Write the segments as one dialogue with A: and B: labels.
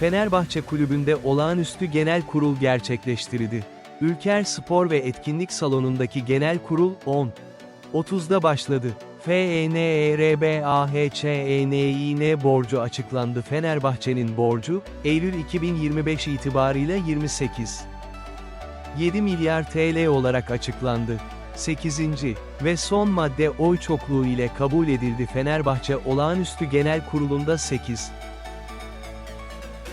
A: Fenerbahçe Kulübü'nde olağanüstü genel kurul gerçekleştirildi. Ülker Spor ve Etkinlik Salonu'ndaki genel kurul 10. 30'da başladı. E FENERBAHÇENİN borcu açıklandı. Fenerbahçe'nin borcu, Eylül 2025 itibarıyla 28. 7 milyar TL olarak açıklandı. 8. ve son madde oy çokluğu ile kabul edildi. Fenerbahçe Olağanüstü Genel Kurulu'nda 8.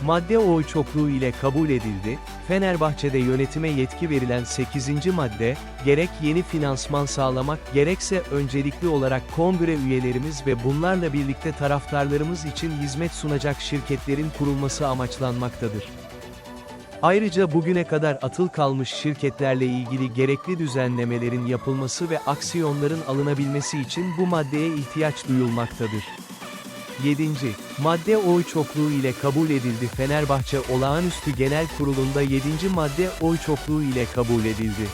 A: Madde oy çokluğu ile kabul edildi. Fenerbahçe'de yönetime yetki verilen 8. madde, gerek yeni finansman sağlamak gerekse öncelikli olarak kongre üyelerimiz ve bunlarla birlikte taraftarlarımız için hizmet sunacak şirketlerin kurulması amaçlanmaktadır. Ayrıca bugüne kadar atıl kalmış şirketlerle ilgili gerekli düzenlemelerin yapılması ve aksiyonların alınabilmesi için bu maddeye ihtiyaç duyulmaktadır. 7. Madde oy çokluğu ile kabul edildi. Fenerbahçe Olağanüstü Genel Kurulu'nda 7. madde oy çokluğu ile kabul edildi.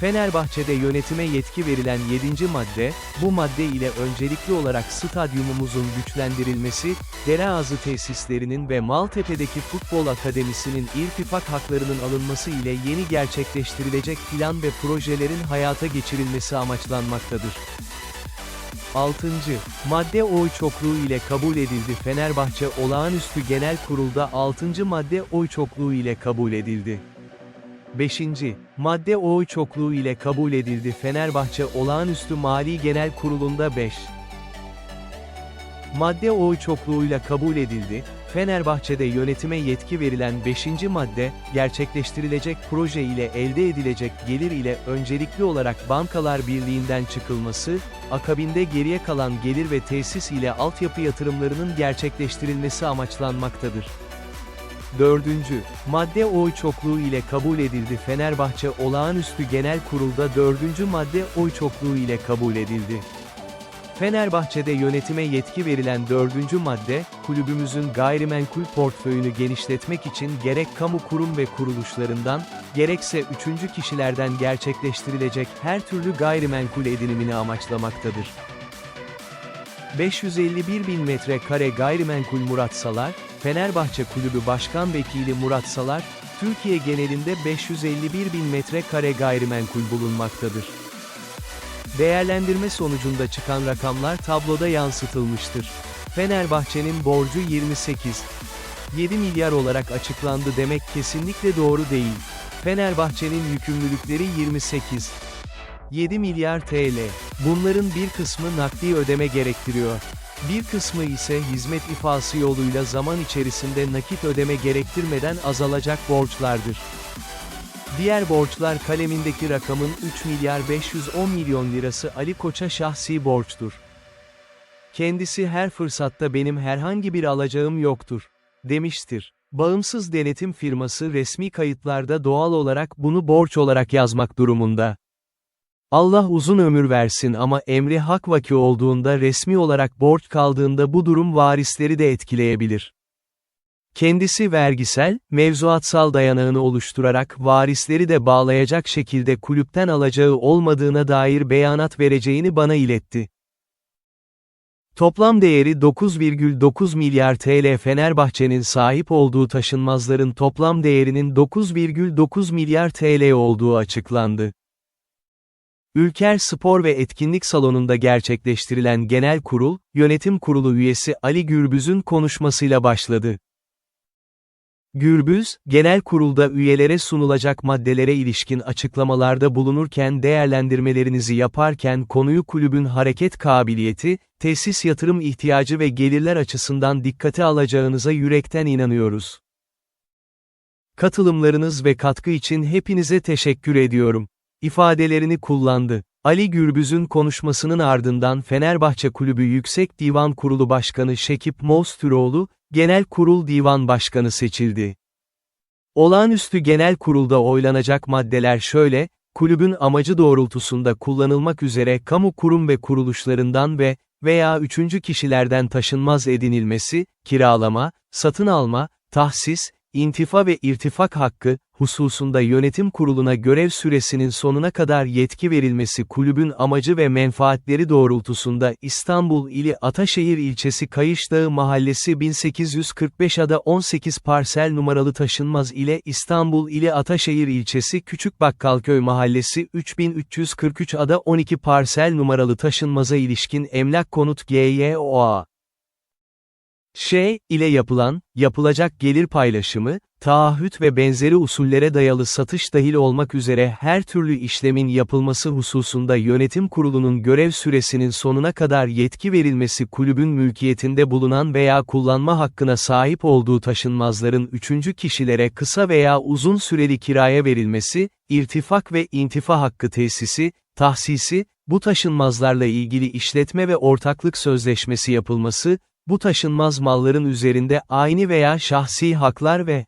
A: Fenerbahçe'de yönetime yetki verilen 7. madde, bu madde ile öncelikli olarak stadyumumuzun güçlendirilmesi, Dereazı tesislerinin ve Maltepe'deki Futbol Akademisi'nin irtifak haklarının alınması ile yeni gerçekleştirilecek plan ve projelerin hayata geçirilmesi amaçlanmaktadır. 6. Madde oy çokluğu ile kabul edildi. Fenerbahçe Olağanüstü Genel Kurul'da 6. madde oy çokluğu ile kabul edildi. 5. Madde oy çokluğu ile kabul edildi. Fenerbahçe Olağanüstü Mali Genel Kurulu'nda 5. Madde oy çokluğuyla kabul edildi. Fenerbahçe'de yönetime yetki verilen 5. madde, gerçekleştirilecek proje ile elde edilecek gelir ile öncelikli olarak Bankalar Birliği'nden çıkılması, akabinde geriye kalan gelir ve tesis ile altyapı yatırımlarının gerçekleştirilmesi amaçlanmaktadır. 4. Madde oy çokluğu ile kabul edildi. Fenerbahçe Olağanüstü Genel Kurul'da 4. madde oy çokluğu ile kabul edildi. Fenerbahçe'de yönetime yetki verilen 4. madde, kulübümüzün gayrimenkul portföyünü genişletmek için gerek kamu kurum ve kuruluşlarından, gerekse üçüncü kişilerden gerçekleştirilecek her türlü gayrimenkul edinimini amaçlamaktadır. 551 bin metrekare gayrimenkul Murat Salar, Fenerbahçe Kulübü Başkan Vekili Murat Salar, Türkiye genelinde 551 bin metrekare gayrimenkul bulunmaktadır. Değerlendirme sonucunda çıkan rakamlar tabloda yansıtılmıştır. Fenerbahçe'nin borcu 28. 7 milyar olarak açıklandı demek kesinlikle doğru değil. Fenerbahçe'nin yükümlülükleri 28. 7 milyar TL. Bunların bir kısmı nakdi ödeme gerektiriyor. Bir kısmı ise hizmet ifası yoluyla zaman içerisinde nakit ödeme gerektirmeden azalacak borçlardır. Diğer borçlar kalemindeki rakamın 3 milyar 510 milyon lirası Ali Koç'a şahsi borçtur. Kendisi her fırsatta benim herhangi bir alacağım yoktur, demiştir. Bağımsız denetim firması resmi kayıtlarda doğal olarak bunu borç olarak yazmak durumunda. Allah uzun ömür versin ama emri hak vaki olduğunda resmi olarak borç kaldığında bu durum varisleri de etkileyebilir. Kendisi vergisel, mevzuatsal dayanağını oluşturarak varisleri de bağlayacak şekilde kulüpten alacağı olmadığına dair beyanat vereceğini bana iletti. Toplam değeri 9,9 milyar TL Fenerbahçe'nin sahip olduğu taşınmazların toplam değerinin 9,9 milyar TL olduğu açıklandı. Ülker Spor ve Etkinlik Salonu'nda gerçekleştirilen genel kurul, yönetim kurulu üyesi Ali Gürbüz'ün konuşmasıyla başladı. Gürbüz, genel kurulda üyelere sunulacak maddelere ilişkin açıklamalarda bulunurken değerlendirmelerinizi yaparken konuyu kulübün hareket kabiliyeti, tesis yatırım ihtiyacı ve gelirler açısından dikkate alacağınıza yürekten inanıyoruz. Katılımlarınız ve katkı için hepinize teşekkür ediyorum. ifadelerini kullandı. Ali Gürbüz'ün konuşmasının ardından Fenerbahçe Kulübü Yüksek Divan Kurulu Başkanı Şekip Mostüroğlu, Genel Kurul Divan Başkanı seçildi. Olağanüstü Genel Kurulda oylanacak maddeler şöyle, kulübün amacı doğrultusunda kullanılmak üzere kamu kurum ve kuruluşlarından ve veya üçüncü kişilerden taşınmaz edinilmesi, kiralama, satın alma, tahsis, intifa ve irtifak hakkı, hususunda yönetim kuruluna görev süresinin sonuna kadar yetki verilmesi kulübün amacı ve menfaatleri doğrultusunda İstanbul ili Ataşehir ilçesi Kayışdağı Mahallesi 1845 ada 18 parsel numaralı taşınmaz ile İstanbul ili Ataşehir ilçesi Küçük Bakkalköy Mahallesi 3343 ada 12 parsel numaralı taşınmaza ilişkin emlak konut GYOA. Ş ile yapılan, yapılacak gelir paylaşımı, taahhüt ve benzeri usullere dayalı satış dahil olmak üzere her türlü işlemin yapılması hususunda yönetim kurulunun görev süresinin sonuna kadar yetki verilmesi kulübün mülkiyetinde bulunan veya kullanma hakkına sahip olduğu taşınmazların üçüncü kişilere kısa veya uzun süreli kiraya verilmesi, irtifak ve intifa hakkı tesisi, tahsisi, bu taşınmazlarla ilgili işletme ve ortaklık sözleşmesi yapılması, bu taşınmaz malların üzerinde aynı veya şahsi haklar ve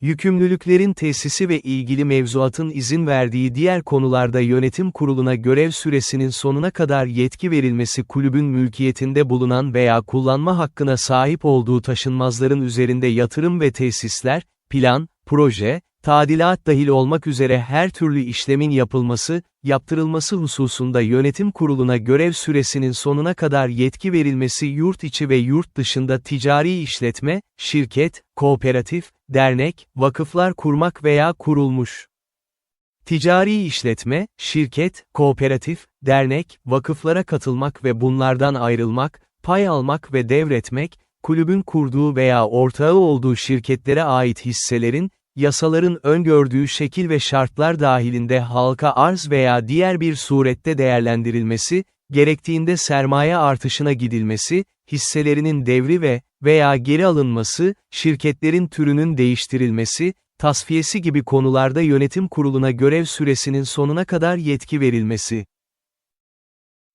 A: yükümlülüklerin tesisi ve ilgili mevzuatın izin verdiği diğer konularda yönetim kuruluna görev süresinin sonuna kadar yetki verilmesi kulübün mülkiyetinde bulunan veya kullanma hakkına sahip olduğu taşınmazların üzerinde yatırım ve tesisler, plan, proje, tadilat dahil olmak üzere her türlü işlemin yapılması, yaptırılması hususunda yönetim kuruluna görev süresinin sonuna kadar yetki verilmesi yurt içi ve yurt dışında ticari işletme, şirket, kooperatif, dernek, vakıflar kurmak veya kurulmuş. Ticari işletme, şirket, kooperatif, dernek, vakıflara katılmak ve bunlardan ayrılmak, pay almak ve devretmek, kulübün kurduğu veya ortağı olduğu şirketlere ait hisselerin, yasaların öngördüğü şekil ve şartlar dahilinde halka arz veya diğer bir surette değerlendirilmesi, gerektiğinde sermaye artışına gidilmesi, hisselerinin devri ve veya geri alınması, şirketlerin türünün değiştirilmesi, tasfiyesi gibi konularda yönetim kuruluna görev süresinin sonuna kadar yetki verilmesi.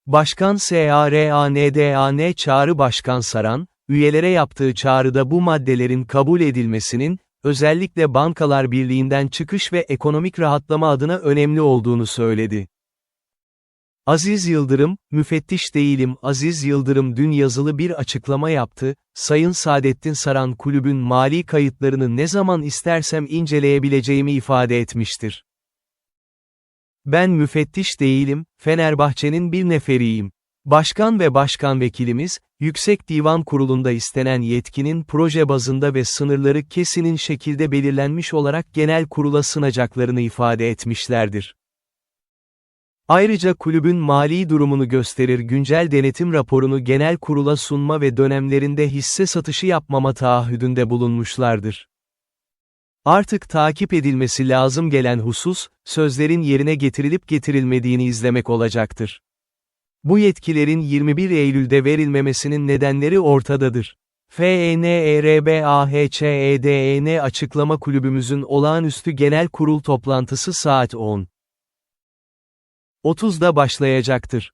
A: Başkan SARANDAN Çağrı Başkan Saran, üyelere yaptığı çağrıda bu maddelerin kabul edilmesinin, özellikle Bankalar Birliği'nden çıkış ve ekonomik rahatlama adına önemli olduğunu söyledi. Aziz Yıldırım, müfettiş değilim Aziz Yıldırım dün yazılı bir açıklama yaptı, Sayın Saadettin Saran kulübün mali kayıtlarını ne zaman istersem inceleyebileceğimi ifade etmiştir. Ben müfettiş değilim, Fenerbahçe'nin bir neferiyim. Başkan ve başkan vekilimiz, Yüksek Divan Kurulu'nda istenen yetkinin proje bazında ve sınırları kesinin şekilde belirlenmiş olarak genel kurula sınacaklarını ifade etmişlerdir. Ayrıca kulübün mali durumunu gösterir güncel denetim raporunu genel kurula sunma ve dönemlerinde hisse satışı yapmama taahhüdünde bulunmuşlardır. Artık takip edilmesi lazım gelen husus, sözlerin yerine getirilip getirilmediğini izlemek olacaktır. Bu yetkilerin 21 Eylül'de verilmemesinin nedenleri ortadadır. E FENERBAHÇEDEN E Açıklama Kulübümüzün olağanüstü genel kurul toplantısı saat 10. 30'da başlayacaktır.